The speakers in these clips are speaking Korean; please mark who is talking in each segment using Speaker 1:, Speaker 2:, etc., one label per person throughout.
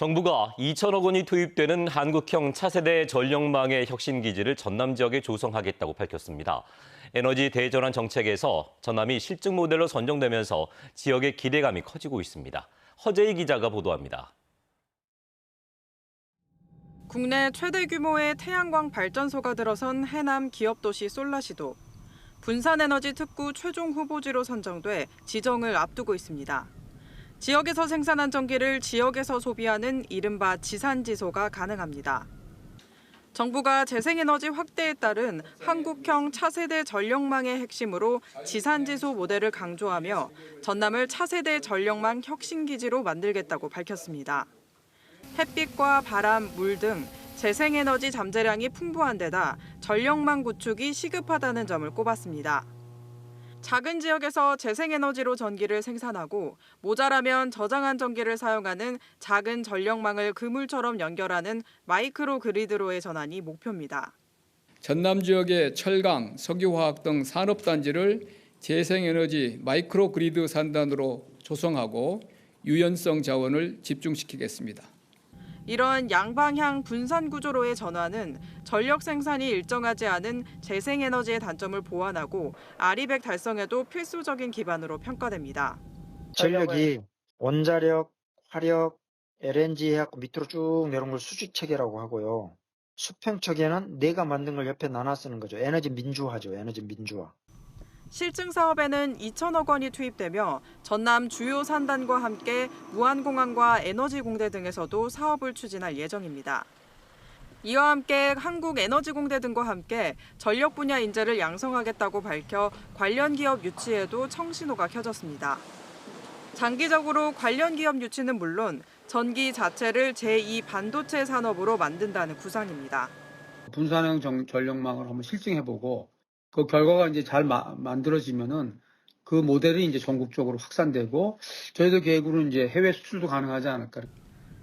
Speaker 1: 정부가 2천억 원이 투입되는 한국형 차세대 전력망의 혁신 기지를 전남 지역에 조성하겠다고 밝혔습니다. 에너지 대전환 정책에서 전남이 실증 모델로 선정되면서 지역의 기대감이 커지고 있습니다. 허재희 기자가 보도합니다.
Speaker 2: 국내 최대 규모의 태양광 발전소가 들어선 해남 기업 도시 솔라시도 분산에너지 특구 최종 후보지로 선정돼 지정을 앞두고 있습니다. 지역에서 생산한 전기를 지역에서 소비하는 이른바 지산지소가 가능합니다. 정부가 재생에너지 확대에 따른 한국형 차세대 전력망의 핵심으로 지산지소 모델을 강조하며 전남을 차세대 전력망 혁신기지로 만들겠다고 밝혔습니다. 햇빛과 바람, 물 등 재생에너지 잠재량이 풍부한 데다 전력망 구축이 시급하다는 점을 꼽았습니다. 작은 지역에서 재생에너지로 전기를 생산하고 모자라면 저장한 전기를 사용하는 작은 전력망을 그물처럼 연결하는 마이크로 그리드로의 전환이 목표입니다.
Speaker 3: 전남 지역의 철강, 석유화학 등 산업단지를 재생에너지 마이크로 그리드 산단으로 조성하고 유연성 자원을 집중시키겠습니다.
Speaker 2: 이런 양방향 분산 구조로의 전환은 전력 생산이 일정하지 않은 재생에너지의 단점을 보완하고 아리백 달성에도 필수적인 기반으로 평가됩니다.
Speaker 4: 전력이 원자력, 화력, LNG 해갖고 밑으로 쭉 내려온 걸 수직 체계라고 하고요. 수평 체계는 내가 만든 걸 옆에 나눠 쓰는 거죠. 에너지 민주화죠. 에너지 민주화.
Speaker 2: 실증 사업에는 2천억 원이 투입되며 전남 주요 산단과 함께 무한공항과 에너지공대 등에서도 사업을 추진할 예정입니다. 이와 함께 한국에너지공대 등과 함께 전력 분야 인재를 양성하겠다고 밝혀 관련 기업 유치에도 청신호가 켜졌습니다. 장기적으로 관련 기업 유치는 물론 전기 자체를 제2 반도체 산업으로 만든다는 구상입니다.
Speaker 5: 분산형 정- 전력망을 한번 실증해보고 그 결과가 이제 잘 마- 만들어지면은 그 모델이 이제 전국적으로 확산되고 저희들 계획으로는 이제 해외 수출도 가능하지 않을까.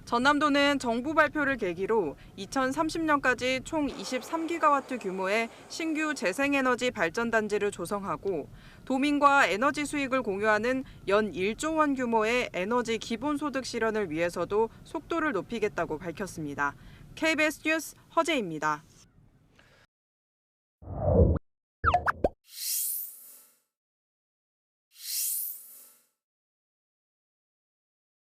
Speaker 2: 전남도는 정부 발표를 계기로 2030년까지 총 23기가와트 규모의 신규 재생에너지 발전단지를 조성하고 도민과 에너지 수익을 공유하는 연 1조 원 규모의 에너지 기본소득 실현을 위해서도 속도를 높이겠다고 밝혔습니다. KBS 뉴스 허재입니다.